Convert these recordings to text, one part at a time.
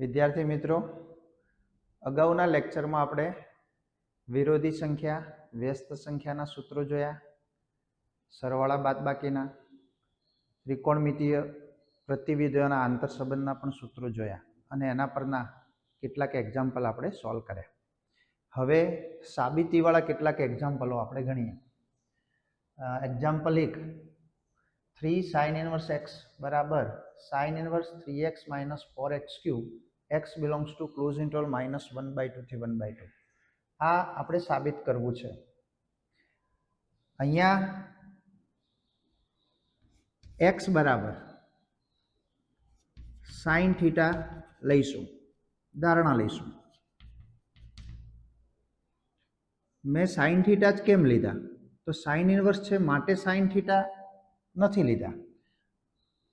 વિદ્યાર્થી મિત્રો, અગાઉના લેક્ચરમાં આપણે વિરોધી સંખ્યા, વ્યસ્ત સંખ્યાના સૂત્રો જોયા, સરવાળા બાદબાકીના, ત્રિકોણમિતીય પ્રતિવિધિઓના આંતરસંબંધના પણ સૂત્રો જોયા અને એના પરના કેટલાક એક્ઝામ્પલ આપણે સોલ્વ કર્યા. હવે સાબિતીવાળા કેટલાક એક્ઝામ્પલો આપણે ગણીએ. એક્ઝામ્પલ એક થ્રી સાઇન ઇનવર્સ એક્સ બરાબર sine inverse three x minus four x cube x belongs to close interval minus one by ટુથી one by two આ આપણે સાબિત કરવું છે. અહીંયા એક્સ બરાબર સાઇન થીટા લઈશું, ધારણા લઈશું. મેં સાઇન થીટા જ કેમ લીધા? તો સાઇન ઇન્વર્સ છે, માટે સાઇન થીટા નથી લીધા.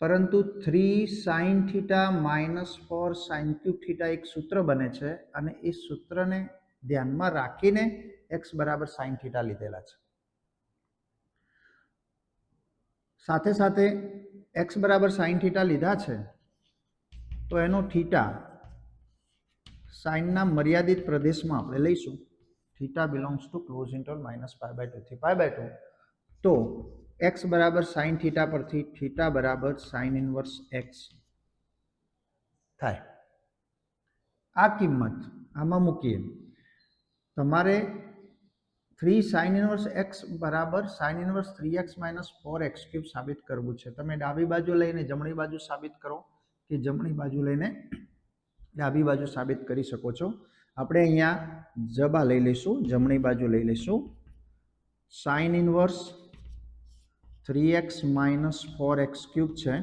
પરંતુ three sine theta minus four sine cube theta એક સૂત્ર બને છે અને એ સૂત્રને ધ્યાનમાં રાખીને એક્સ બરાબર સાઇન થીટા લીધેલા છે. સાથે સાથે એક્સ બરાબર સાઇન થીટા લીધા છે, તો એનો થીટા સાઇનના મર્યાદિત પ્રદેશમાં આપણે લઈશું. Theta belongs to close interval minus pi by ટુથી pi by two. તો એક્સ બરાબર સાઇન થીટા પરથી થીટા બરાબર સાઇન ઇન્વર્સ એક્સ થાય. આ કિંમત આમાં મૂકીએ. તમારે થ્રી સાઇન ઇન્વર્સ એક્સ બરાબર sine inverse three x minus four x cube સાબિત કરવું છે. તમે ડાબી બાજુ લઈને જમણી બાજુ સાબિત કરો કે જમણી બાજુ લઈને ડાબી બાજુ સાબિત કરી શકો છો. આપણે અહીંયા જબા લઈ લઈશું, જમણી બાજુ લઈ લઈશું. Sine inverse three x minus four x cube છે.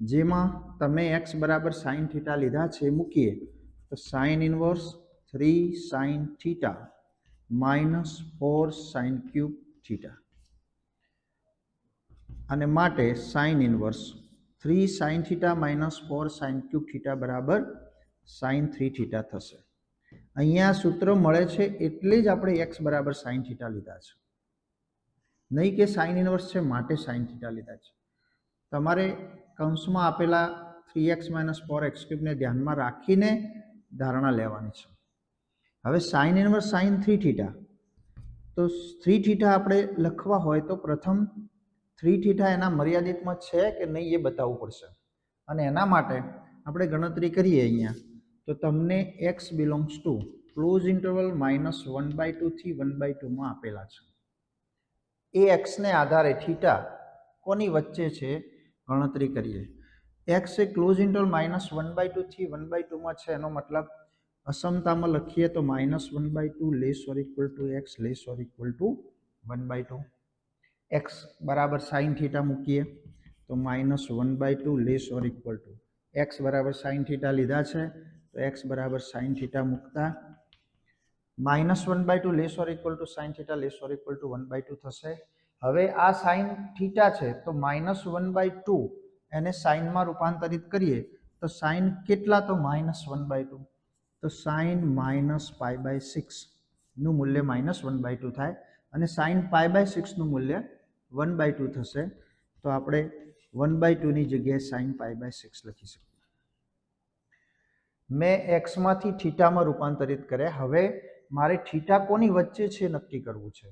જેમાં તમે એક્સ બરાબર સાઇન થીટા લીધા છે મૂકીએ, તો sine inverse three sine theta minus four sine cube theta. અને માટે sine inverse three sine theta minus four sine cube theta બરાબર સાઇન થ્રી થીટા થશે. અહીંયા સૂત્ર મળે છે એટલે જ આપણે એક્સ બરાબર સાઇન થીટા લીધા છે. નહીં કે સાઇન ઇનવર્સ છે, માટે સાઇન થીટા લીધા છે. તમારે કૌંસમાં આપેલા three x minus four x ક્યુબને ધ્યાનમાં રાખીને ધારણા લેવાની છે. હવે sine inverse sine three theta તો થ્રી થીટા આપણે લખવા હોય તો પ્રથમ થ્રી થીટા એના મર્યાદિતમાં છે કે નહીં એ બતાવવું પડશે. અને એના માટે આપણે ગણતરી કરીએ અહીંયા. તો તમને x belongs to close interval minus one by ટુથી one by ટુમાં આપેલા છે. એ એક્સને આધારે થીટા કોની વચ્ચે છે ગણતરી કરીએ. X A close interval minus one by ટુથી one by ટુમાં છે, એનો મતલબ અસમતામાં લખીએ તો minus one by two less or equal to x less or equal to one by two x બરાબર સાઇન થીટા મૂકીએ તો minus one by two less or equal to x બરાબર સાઇન થીટા લીધા છે, તો એક્સ બરાબર sine theta મૂકતા minus one by two less or equal to sine theta less or equal to one by two થશે. હવે આ sine theta છે, તો માઇનસ વન બાય ટુ એને સાઇનમાં રૂપાંતરિત કરીએ, તો સાઇન કેટલા તો માઇનસ વન બાય ટુ? તો સાઇન માઇનસ પાય બાય સિક્સનું મૂલ્ય માઇનસ વન બાય ટુ થાય, અને સાઇન પાય બાય સિક્સનું મૂલ્ય વન બાય ટુ થશે. તો આપણે વન બાય ટુની જગ્યાએ સાઇન પાય બાય સિક્સ લખી શકીએ. મેં એક્સમાંથી થીટામાં રૂપાંતરિત કર્યા. હવે મારે થીટા કોની વચ્ચે છે નક્કી કરવું છે?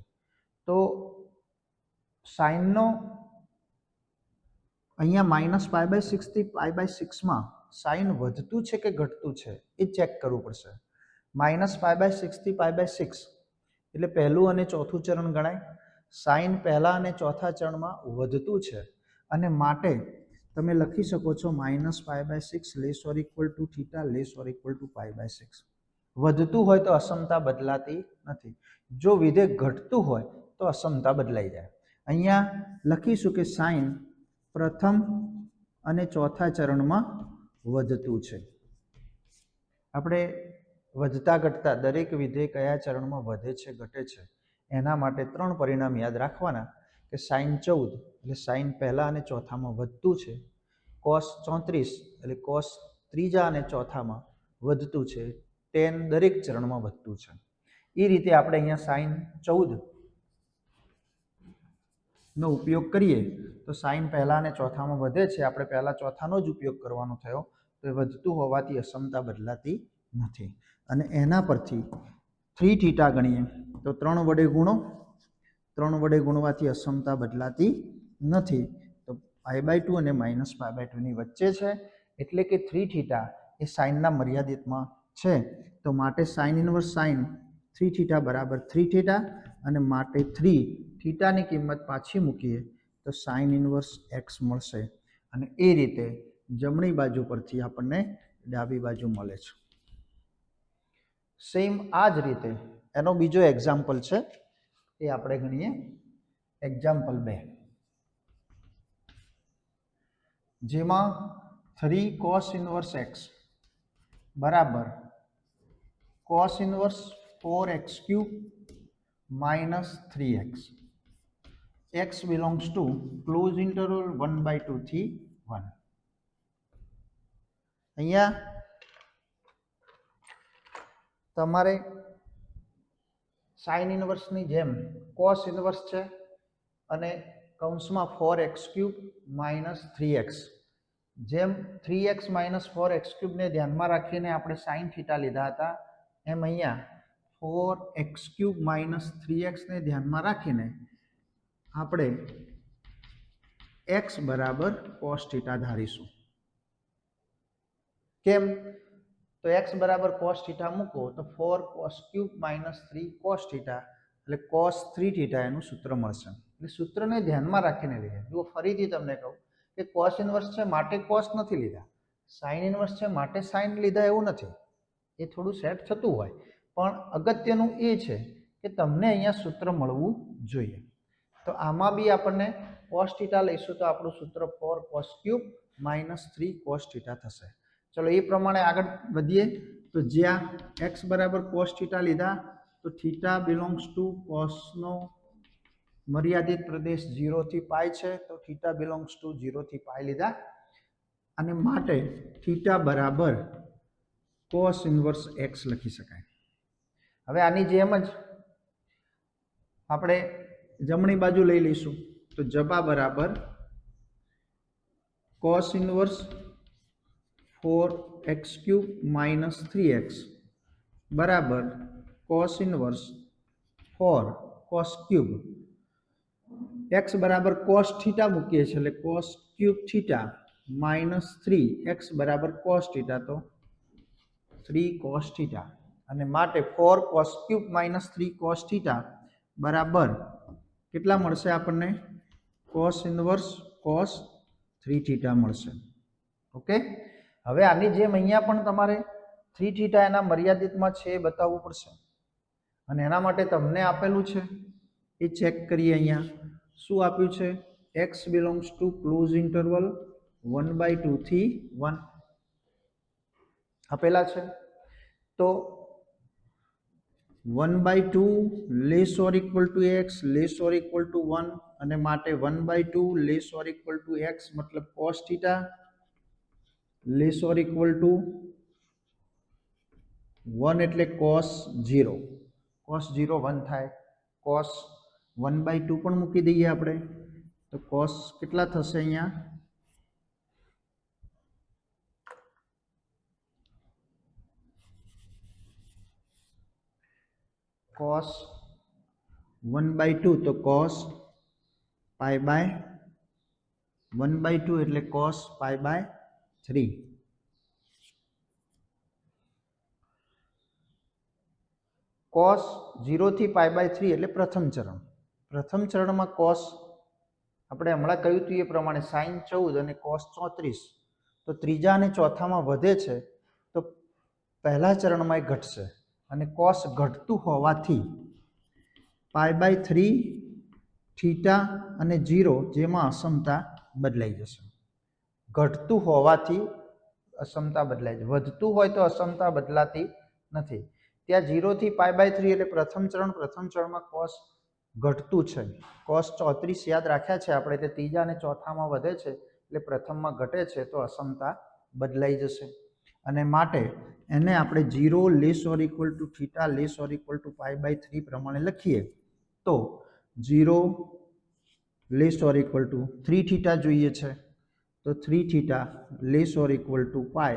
તો સાઇનનો અહીંયા માઇનસ પાય બાય સિક્સથી પાય બાય સિક્સમાં સાઇન વધતું છે કે ઘટતું છે એ ચેક કરવું પડશે. માઇનસ પાય બાય સિક્સથી પાય બાય સિક્સ એટલે પહેલું અને ચોથું ચરણ ગણાય. સાઇન પહેલા અને ચોથા ચરણમાં વધતું છે અને માટે તમે લખી શકો છો minus pi by six less or equal to theta, less or equal to pi by six. વધતું હોય તો અસમતા બદલાતી નથી. જો વિધેય ઘટતું હોય તો અસમતા બદલાઈ જાય. અહીંયા લખીશું કે સાઇન પ્રથમ અને ચોથા ચરણમાં વધતું છે. આપણે વધતા ઘટતા દરેક વિધેય કયા ચરણમાં વધે છે, ઘટે છે? એના માટે ત્રણ પરિણામ યાદ રાખવાના કે સાઇન ચૌદ એટલે સાઇન પહેલાં અને ચોથામાં વધતું છે. કોસ ચોત્રીસ એટલે કોસ ત્રીજા અને ચોથામાં વધતું છે. ટેન દરેક ચરણમાં વધતું છે. એ રીતે આપણે અહીંયા સાઇન ચૌદ નો ઉપયોગ કરીએ, તો સાઇન પહેલા અને ચોથામાં વધે છે. આપણે પહેલા ચોથાનો જ ઉપયોગ કરવાનો થયો, તો એ વધતું હોવાથી અસમતા બદલાતી નથી. અને એના પરથી થ્રી થીટા ગણીએ, તો ત્રણ વડે ગુણો, ત્રણ વડે ગુણવાથી અસમતા બદલાતી નથી. તો પાઈ બાય ટુ અને માઇનસ પાઈ બાય ટુની વચ્ચે છે. એટલે કે થ્રી થીટા એ સાઇનના મર્યાદિતમાં છે, તો માટે sine inverse sine three theta બરાબર થ્રી થીટા અને માટે થ્રી થીટાની કિંમત પાછી મૂકીએ તો સાઇન ઇનવર્સ એક્સ મળશે. અને એ રીતે જમણી બાજુ પરથી આપણને ડાબી બાજુ મળે છે. સેમ આ જ રીતે, એનો બીજો એક્ઝામ્પલ છે, એ આપણે ગણીએ એક્ઝામ્પલ બે. જેમાં થ્રી કોસ ઇનવર્સ એક્સ બરાબર cos inverse four x cube minus three x x belongs to close interval one by ટુથી one અહીંયા તમારે સાઇન ઇન્વર્સની જેમ કોસ ઇન્વર્સ છે અને કૌંસમાં four x cube minus three x જેમ three x minus four x ક્યુબને ધ્યાનમાં રાખીને આપણે સાઇન થીટા લીધા હતા એમ અહીંયા four x cube minus three એક્સને ધ્યાનમાં રાખીને આપણે એક્સ બરાબર કોસ થીટા ધારીશું. કેમ? તો એક્સ બરાબર કોસ થીટા મૂકો તો four cos cube minus three cos theta એટલે કોસ થ્રી થીટા એનું સૂત્ર મળશે. એટલે સૂત્રને ધ્યાનમાં રાખીને લઈએ. જુઓ, ફરીથી તમને કહું કે કોસ ઇનવર્સ છે, માટે કોસ નથી લીધા. સાઇન ઇનવર્સ છે, માટે સાઇન લીધા એવું નથી. એ થોડું સેટ થતું હોય. પણ અગત્યનું એ છે કે તમને અહીંયા સૂત્ર મળવું જોઈએ. તો આમાં બી આપણને કોસ થીટા લઈશું તો આપણું સૂત્ર four cos cube minus three cos theta થશે. ચલો એ પ્રમાણે આગળ વધીએ. તો જ્યાં એક્સ બરાબર કોસ થીટા લીધા, તો થીટા બિલોંગ્સ ટુ કોસનો મર્યાદિત પ્રદેશ ઝીરોથી પાય છે, તો થીટા બિલોંગ્સ ટુ ઝીરોથી પાય લીધા. અને માટે થીટા બરાબર કોસ ઇન્વર્સ એક્સ લખી શકાય. હવે આની જેમ જ આપણે જમણી બાજુ લઈ લઈશું. તો જબા બરાબર cos inverse four x cube minus three x બરાબર cos inverse four cos cube x બરાબર કોસ થીટા મૂકીએ છીએ એટલે cos cube theta minus three x બરાબર કોસ થીટા તો થ્રી કોસ થીટા અને માટે four cos cube minus three cos theta બરાબર કેટલા મળશે આપણને? Cos inverse cos three theta મળશે. ઓકે હવે આની જેમ અહીંયા પણ તમારે થ્રી થીટા એના મર્યાદિતમાં છે એ બતાવવું પડશે. અને એના માટે તમને આપેલું છે, એ ચેક કરીએ અહીંયા. શું આપ્યું છે? X belongs to close interval one by ટુથી one આપેલા છે. તો one by two less or equal to x less or equal to one અને માટે one by two less or equal to x મતલબ cos theta less or equal to one એટલે cos zero cos zero one થાય. Cos one by two પણ મૂકી દઈએ આપણે. તો કોસ કેટલા થશે અહીંયા? કોસ વન બાય ટુ તો cos pi by one by two એટલે cos pi by three cos ઝીરોથી pi by three એટલે પ્રથમ ચરણ. પ્રથમ ચરણમાં કોસ આપણે હમણાં કહ્યું હતું એ પ્રમાણે સાઈન ચૌદ અને કોસ ચોત્રીસ. તો ત્રીજા અને ચોથામાં વધે છે, તો પહેલા ચરણમાં એ ઘટશે. અને કોસ ઘટતું હોવાથી પાય બાય થ્રી થીટા અને જીરો જેમાં અસમતા બદલાઈ જશે. ઘટતું હોવાથી અસમતા બદલાય છે વધતું હોય તો અસમતા બદલાતી નથી. ત્યાં જીરોથી પાય બાય થ્રી એટલે પ્રથમ ચરણ, પ્રથમ ચરણમાં કોસ ઘટતું છે. કોસ ચોત્રીસ યાદ રાખ્યા છે આપણે તે ત્રીજા અને ચોથામાં વધે છે એટલે પ્રથમમાં ઘટે છે તો અસમતા બદલાઈ જશે. અને માટે એને આપણે zero less or equal to theta less or equal to pi by three પ્રમાણે લખીએ. તો zero less or equal to three theta જોઈએ છે. તો તો three theta less or equal to pi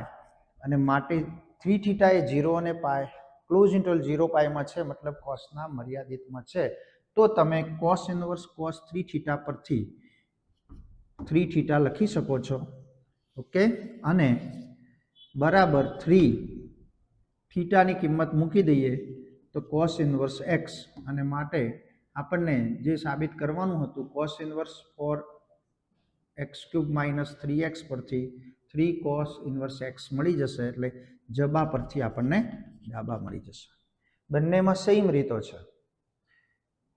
અને માટે થ્રી થીટા એ ઝીરો અને પાય ક્લોઝ ઇન્ટરવલ ઝીરો પાયમાં છે, મતલબ કોસના મર્યાદિતમાં છે. તો તમે cos inverse cos three theta પરથી થ્રી થીટા લખી શકો છો. ઓકે? અને બરાબર થ્રી થીટાની કિંમત મૂકી દઈએ તો કોસ ઇનવર્સ એક્સ અને માટે આપણને જે સાબિત કરવાનું હતું cos inverse four x cube minus three x પરથી થ્રી કોસ ઇનવર્સ એક્સ મળી જશે એટલે જબા પરથી આપણને ડાબા મળી જશે. બંનેમાં સેમ રીતો છે.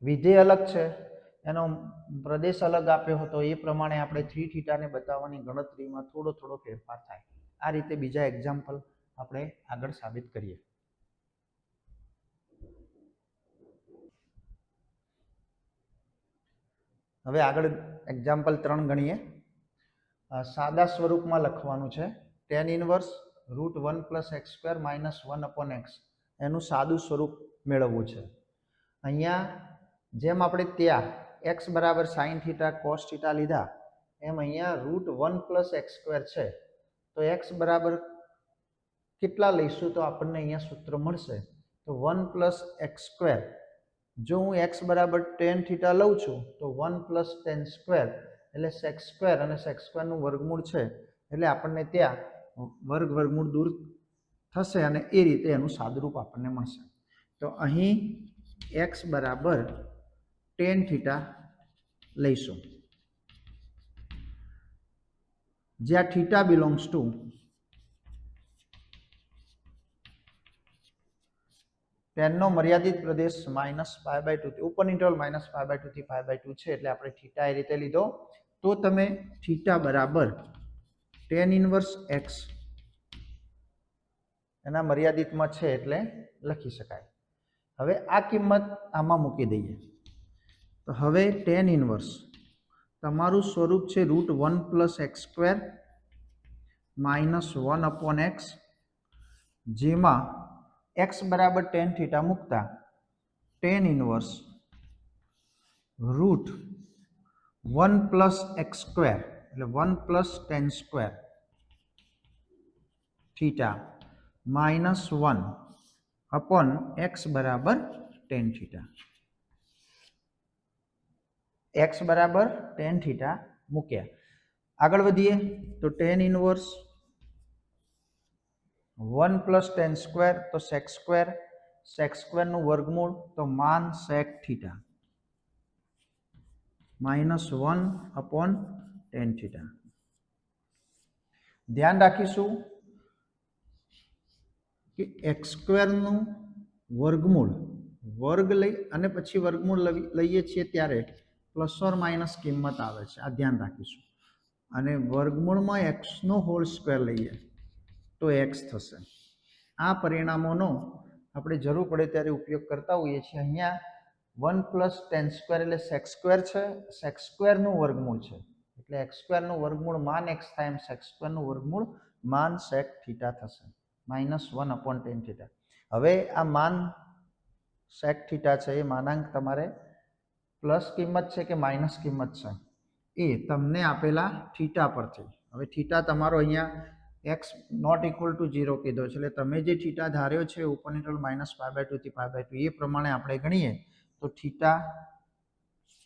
વિધેય અલગ છે. એનો પ્રદેશ અલગ આપ્યો હતો. એ પ્રમાણે આપણે થ્રી થીટાને બતાવવાની ગણતરીમાં થોડો થોડો ફેરફાર થાય. આ રીતે બીજા એક્ઝામ્પલ આપણે આગળ સાબિત કરીએ. હવે આગળ એક્ઝામ્પલ ત્રણ ગણીએ. સાદા સ્વરૂપમાં લખવાનું છે. Tan inverse root one plus x square minus one upon x એનું સાદું સ્વરૂપ મેળવવું છે. અહીંયા જેમ આપણે ત્યાં એક્સ બરાબર સાઇન થીટા કોસ થીટા લીધા, એમ અહીંયા root one plus x square છે. તો એક્સ બરાબર કેટલા લઈશું તો આપણને અહીંયા સૂત્ર મળશે? તો વન પ્લસ એક્સ સ્ક્વેર. જો હું એક્સ બરાબર ટેન થીટા લઉં છું, તો વન પ્લસ ટેન સ્ક્વેર, એટલે સેક્સ સ્ક્વેર અને સેક્સ સ્ક્વેરનું વર્ગમૂળ છે. એટલે આપણને ત્યાં વર્ગ વર્ગમૂળ દૂર થશે અને એ રીતે એનું સાદુરૂપ આપણને મળશે. તો અહીં એક્સ બરાબર ટેન થીટા લઈશું. જ્યાં થીટા બિલોંગ્સ ટુ ટેનનો મર્યાદિત પ્રદેશ minus five by ટુથી open interval minus five by ટુથી five by two છે, એટલે આપણે થીટા એ રીતે લીધો. તો તમે થીટા બરાબર ટેન ઇનવર્સ એક્સ એના મર્યાદિતમાં છે એટલે લખી શકાય. હવે આ કિંમત આમાં મૂકી દઈએ. તો હવે ટેન ઇનવર્સ તમારું સ્વરૂપ છે root one plus x square minus one upon x જેમાં એક્સ બરાબર ટેન થીટા મૂકતા tan inverse root one plus x square એટલે one plus tan square theta minus one upon x બરાબર ટેન થીટા એક્સ બરાબર tan theta મૂક્યા આગળ વધીએ, તો tan inverse one plus tan square તો સેક સ્ક્વેર સેક સ્ક્વેરનું વર્ગમૂળ તો માન sec theta. Minus one upon tan theta. ધ્યાન રાખીશું કે એક્સ સ્ક્વેરનું વર્ગમૂળ, વર્ગ લઈ અને પછી વર્ગમૂળ લઈ- લઈએ છીએ ત્યારે પ્લસ ઓર માઇનસ કિંમત આવે છે. આ ધ્યાન રાખીશું. અને વર્ગમૂળમાં એક્સનો હોલ સ્ક્વેર લઈએ. તો એક્સ થશે. આ પરિણામોનો આપણે જરૂર પડે ત્યારે ઉપયોગ કરતા હોઈએ છીએ. અહીંયા વન પ્લસ ટેન સ્ક્વેર એટલે સેક્સ સ્ક્વેર છે. સેક્સ સ્ક્વેરનું વર્ગમૂળ છે. એટલે એક્સ સ્ક્વેરનું વર્ગમૂળ માન એક્સ થાય એમ સેક્સ સ્ક્વેરનું વર્ગમૂળ માન સેક થીટા થશે. Minus one upon tan theta. હવે આ માન સેક થીટા છે. એ માનાંક તમારે પ્લસ કિંમત છે કે માઇનસ કિંમત છે? એ તમને આપેલા થીટા પરથી હવે થીટા તમારો અહીંયા x not equal to zero કીધો છે. એટલે તમે જે થીટા ધાર્યો છે open interval minus five by ટુથી five by two એ પ્રમાણે આપણે ગણીએ. તો theta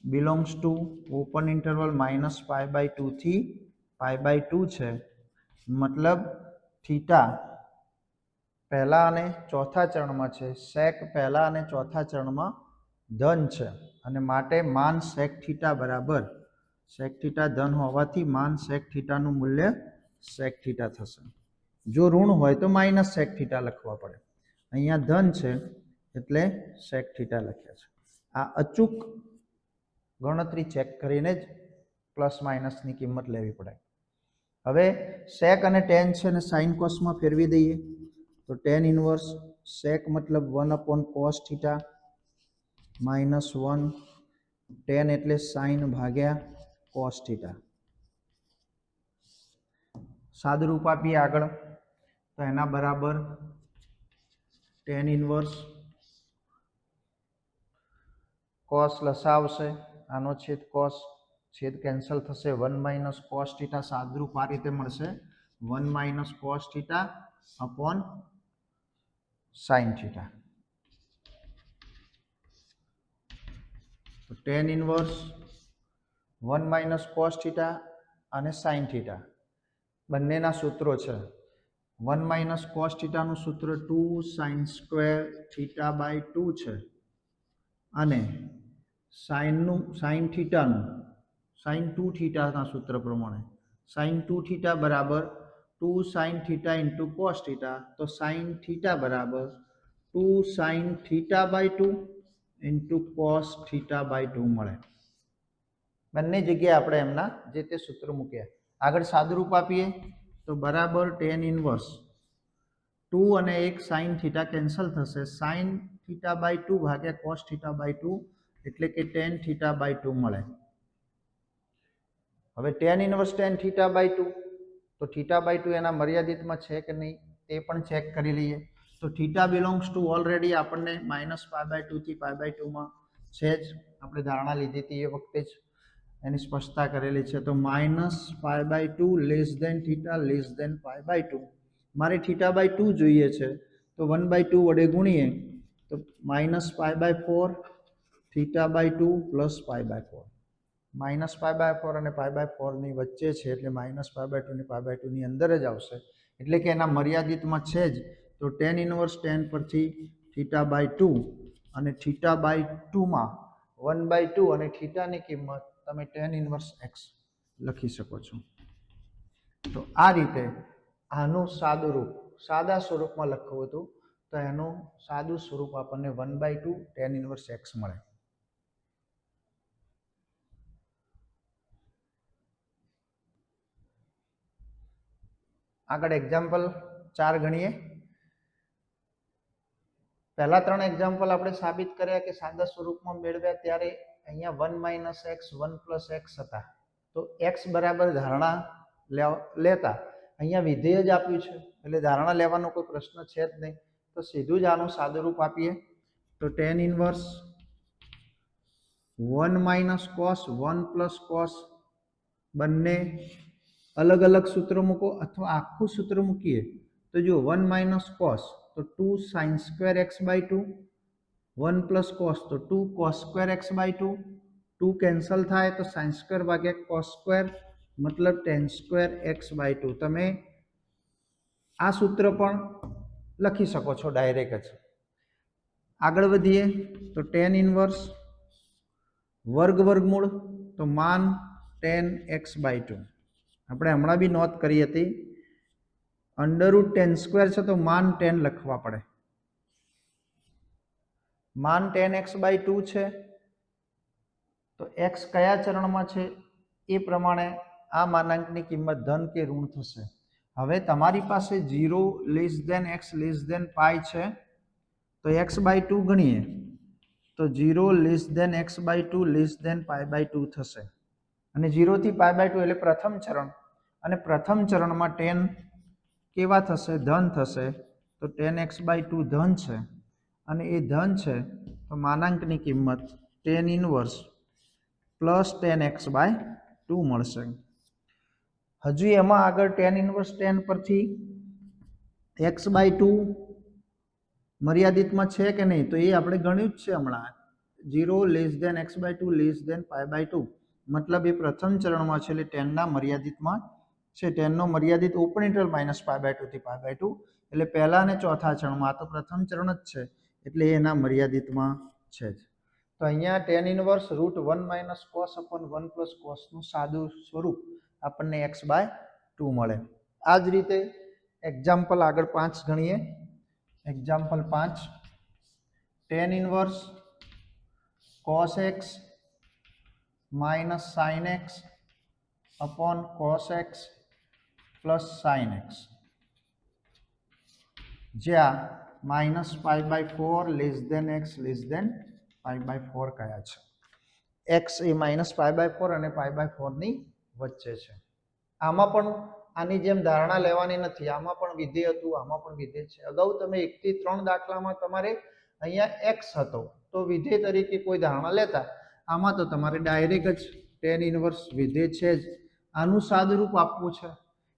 belongs to open interval minus five by ટુથી five by two છે. મતલબ થીટા પહેલા અને ચોથા ચરણમાં છે. સેક પહેલા અને ચોથા ચરણમાં ધન છે. અને માટે માન સેક થીટા બરાબર. સેક થીટા ધન હોવાથી માન સેક થીટાનું મૂલ્ય સેક થીટા થશે. જો ઋણ હોય તો માઇનસ સેક થીટા લખવા પડે. અહીંયા ધન છે એટલે સેક થીટા લખ્યા છે. આ અચૂક ગણતરી ચેક કરીને જ પ્લસ માઇનસની કિંમત લેવી પડે. હવે સેક અને ટેન છે ને સાઇન કોસમાં ફેરવી દઈએ. તો ટેન ઇનવર્સ સેક મતલબ one upon cos theta minus one tan એટલે સાઇન ભાગ્યા કોસ થીટા સાદુરૂપ આપીએ આગળ. તો એના બરાબર ટેન ઇન્વર્સ કોસ લસાવશે. આનો છેદ કોસ છેદ કેન્સલ થશે. વન માઇનસ કોસ ટીટા સાદરૂપ આ રીતે મળશે. One minus cos theta upon sine theta તો tan inverse one minus cos theta અને સાઇન થીટા બંનેના સૂત્રો છે. વન માઇનસ કોસ થીટાનું સૂત્ર two sine square theta by two છે. અને સાઇનનું, સાઇન થીટાનું, સાઇન ટુ થીટાના સૂત્ર પ્રમાણે, સાઇન ટુ થીટા બરાબર two sine theta into cos theta, તો સાઇન થીટા બરાબર two sine theta by two into cos theta by two મળે. બંને જગ્યાએ આપણે એમના જે તે સૂત્ર મૂક્યા. આગળ સાદુરૂપ આપીએ, તો બરાબર ટેન ઇનવર્સ. ટુ અને એક સાઇન થીટા કેન્સલ થશે. સાઇન થીટા બાય ટુ ભાગ્યા કોસ થીટા બાય ટુ, એટલે કે ટેન થીટા બાય ટુ મળે. હવે tan inverse tan theta by two, તો થીટા બાય ટુ એના મર્યાદિતમાં છે કે નહીં, તે પણ ચેક કરી લઈએ. તો થીટા બિલોંગ્સ ટુ ઓલરેડી આપણને માઇનસ પાય બાય ટુથી પાય બાય ટુમાં છે જ. આપણે ધારણા લીધી હતી એ વખતે જ. એની સ્પષ્ટતા કરેલી છે તો minus pi by two less than theta less than pi by two. મારે થીટા બાય ટુ જોઈએ છે, તો વન બાય ટુ વડે ગુણીએ, તો minus pi by four, theta by two plus pi by four. Minus pi by four અને pi by ફોરની વચ્ચે છે, એટલે માઇનસ પાય બાય ટુની પાય બાય ટુની અંદર જ આવશે. એટલે કે એના મર્યાદિતમાં છે જ, તો ટેન ઇનવર્સ ટેન પરથી થીટા બાય ટુ અને થીટા બાય ટુમાં વન બાય ટુ અને થીટાની કિંમત તમે ટેન ઇનવર્સ એક્સ લખી શકો છો. તો આ રીતે આનું સાદું રૂપ, સાદા સ્વરૂપમાં લખવું હતું, તો એનું સાદું સ્વરૂપ આપણને one by two tan inverse x મળે. આગળ એક્ઝામ્પલ ચાર ગણીએ. પહેલા ત્રણ એક્ઝામ્પલ આપણે સાબિત કર્યા કે સાદા સ્વરૂપમાં મેળવ્યા ત્યારે અહીંયા one minus x, one plus x હતા. તો એક્સ બરાબર ધારણા લેતા. અહીંયા વિધેય જ આપ્યું છે. એટલે ધારણા લેવાનો કોઈ પ્રશ્ન છે જ નહીં. તો સીધું જ આનું સાદુરૂપ આપીએ. તો tan inverse one minus cos one plus cos બંને અલગ અલગ સૂત્ર મૂકો અથવા આખું સૂત્ર મૂકીએ. તો જો વન માઇનસ કોસ તો two sine square x by two one plus cos તો two cos square x by two. Two cancel થાય તો સાઇન સ્ક્વેર ભાગ્યા કોસ સ્ક્વેર, મતલબ tan square x by two. તમે આ સૂત્ર પણ લખી શકો છો ડાયરેક્ટ જ. આગળ વધીએ તો ટેન ઇનવર્સ વર્ગ વર્ગમૂળ તો માન ટેન એક્સ બાય ટુ. આપણે હમણાં બી નોંધ કરી હતી. અંડરરૂટ ટેન સ્ક્વેર છે તો માન ટેન લખવા પડે. માન ટેન એક્સ બાય ટુ છે. તો એક્સ કયા ચરણમાં છે? એ પ્રમાણે આ માનાંકની કિંમત ધન કે ઋણ થશે. હવે તમારી પાસે zero less than x less than pi છે. તો એક્સ બાય ટુ ગણીએ. તો zero less than x by two less than pi by two થશે. અને ઝીરોથી પાય બાય ટુ એટલે પ્રથમ ચરણ. અને પ્રથમ ચરણમાં ટેન કેવા થશે? ધન થશે. તો ટેન એક્સ બાય ટુ ધન છે. અને એ ધન છે, તો માનાંકની કિંમત tan inverse plus tan x by two મળશે. હજુ એમાં આગળ ટેન ઇનવર્સ ટેન પરથી એક્સ બાય ટુ મર્યાદિતમાં છે કે નહીં, તો એ આપણે ગણ્યું જ છે હમણાં. Zero less than x by two less than pi by two મતલબ એ પ્રથમ ચરણમાં છે એટલે ટેનના મર્યાદિતમાં છે. ટેનનો મર્યાદિત open interval minus pi by ટુથી pi by two એટલે પહેલા અને ચોથા ચરણમાં આ તો પ્રથમ ચરણ જ છે. એટલે એના મર્યાદિતમાં છે જ. તો અહીંયા tan inverse root one minus cos upon one plus કોસનું સાદું સ્વરૂપ આપણને એક્સ બાય ટુ મળે. આ જ રીતે એક્ઝામ્પલ આગળ પાંચ ગણીએ. એક્ઝામ્પલ પાંચ. Tan inverse cos x minus sine x upon cos x plus sine x જ્યાં minus five by four less than x, less than five by four કયા છે? એક્સ એ માઇનસ ફાઈવ બાય ફોર અને five by ફોરની વચ્ચે છે. આમાં પણ આની જેમ ધારણા લેવાની નથી. આમાં પણ વિધેય હતું, આમાં પણ વિધેય છે. અગાઉ તમે એકથી ત્રણ દાખલામાં તમારે અહીંયા એક્સ હતો, તો વિધેય તરીકે કોઈ ધારણા લેતા, આમાં તો તમારે ડાયરેક્ટ જ ટેન ઇન્વર્સ વિધેય છે જ. આનું સાદુરૂપ આપવું છે.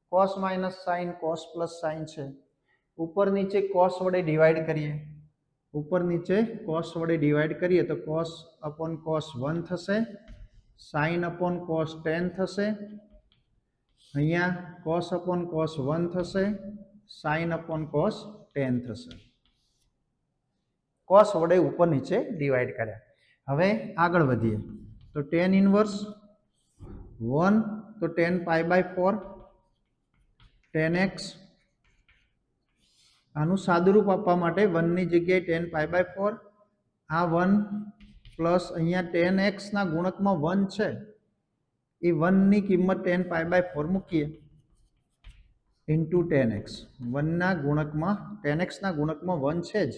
Cos minus sine, cos plus sine છે. ઉપર નીચે કોસ વડે ડિવાઈડ કરીએ ઉપર નીચે કોસ વડે ડિવાઈડ કરીએ તો કોસ અપોન કોસ વન થશે સાઇન અપોન કોસ ટેન થશે અહીંયા કોસ અપોન કોસ વન થશે સાઇન અપોન કોસ ટેન થશે કોસ વડે ઉપર નીચે ડિવાઈડ કર્યા હવે આગળ વધીએ તો ટેન ઇનવર્સ વન તો tan pi by four tan x આનું સાદુરૂપ આપવા માટે વનની જગ્યાએ ટેન પાઈ બાય ફોર. આ વન પ્લસ અહીંયા ટેન એક્સના ગુણકમાં વન છે. એ વનની કિંમત ટેન પાઈ બાય ફોર મૂકીએ. Into tan x. વનના ગુણકમાં, ટેન એક્સના ગુણકમાં વન છે જ.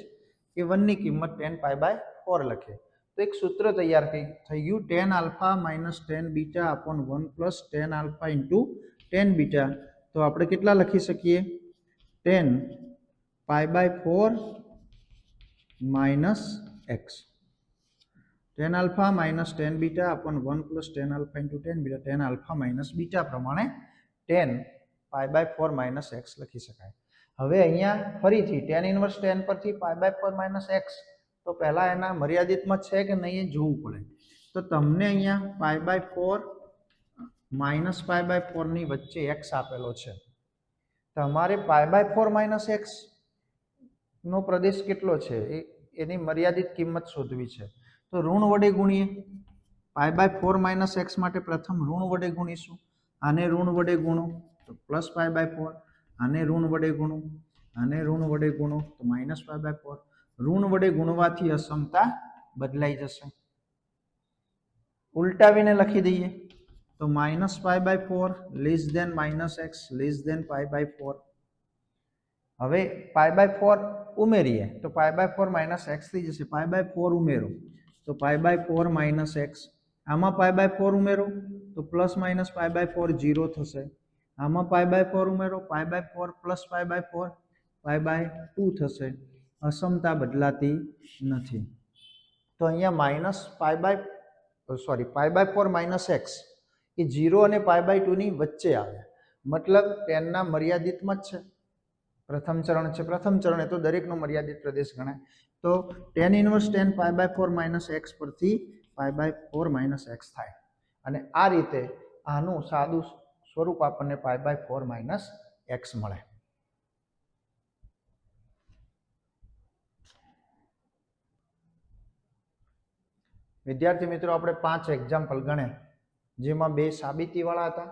એ વનની કિંમત ટેન પાઈ બાય ફોર લખે તો એક સૂત્ર તૈયાર થઈ ગયું. Tan alpha minus tan beta upon one plus tan alpha into tan beta. તો આપણે કેટલા લખી શકીએ? Tan pi by four minus x tan alpha minus tan beta upon one plus tan alpha into tan beta tan alpha minus beta પ્રમાણે tan pi by four minus x લખી શકાય. હવે અહીંયા ફરીથી ટેન ઇન્વર્સ ટેન પરથી pi by four minus x તો પહેલાં એના મર્યાદિતમાં છે કે નહીં એ જોવું પડે. તો તમને અહીંયા pi by four minus pi by ફોરની વચ્ચે એક્સ આપેલો છે. તમારે pi by four minus x નો પ્રદેશ કેટલો છે? એ, એની મર્યાદિત કિંમત શોધવી છે. તો ઋણ વડે ગુણીએ. Pi by four minus x માટે પ્રથમ ઋણ વડે ગુણીશું. આને ઋણ વડે ગુણો. તો પ્લસ પાય બાય ફોર આને ઋણ વડે ગુણો. આને ઋણ વડે ગુણો. તો માઇનસ પાય બાય ફોર ઋણ વડે ગુણવાથી અસમતા બદલાઈ જશે. ઉલટાવીને લખી દઈએ. તો minus pi by four less than minus x less than pi by four હવે પાય બાય ફોર ઉમેરીએ તો pi by four minus x થઈ જશે પાય બાય ફોર ઉમેરો તો pi by four minus x આમાં પાય બાય ફોર ઉમેરો તો plus minus pi by four zero થશે આમાં પાય બાય ફોર ઉમેરો pi by four plus pi by four pi by two થશે અસમતા બદલાતી નથી તો અહીંયા minus pi by sorry pi by four minus x A zero અને પાય બાય ટુની વચ્ચે આવે મતલબ ટેનના મર્યાદિતમાં જ છે પ્રથમ ચરણ છે. પ્રથમ ચરણ એ તો દરેકનો મર્યાદિત પ્રદેશ ગણાય. તો tan inverse tan pi by four minus x પરથી pi by four minus x થાય. અને આ રીતે આનું સાદું સ્વરૂપ આપણને pi by four minus x મળે. વિદ્યાર્થી મિત્રો, આપણે પાંચ એક્ઝામ્પલ ગણ્યા જેમાં બે સાબિતીવાળા હતા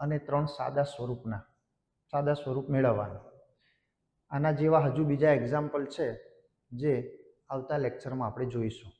અને ત્રણ સાદા સ્વરૂપના, સાદા સ્વરૂપ મેળવવાના. આના જેવા હજુ બીજા એક્ઝામ્પલ છે જે આવતા લેક્ચરમાં આપણે જોઈશું.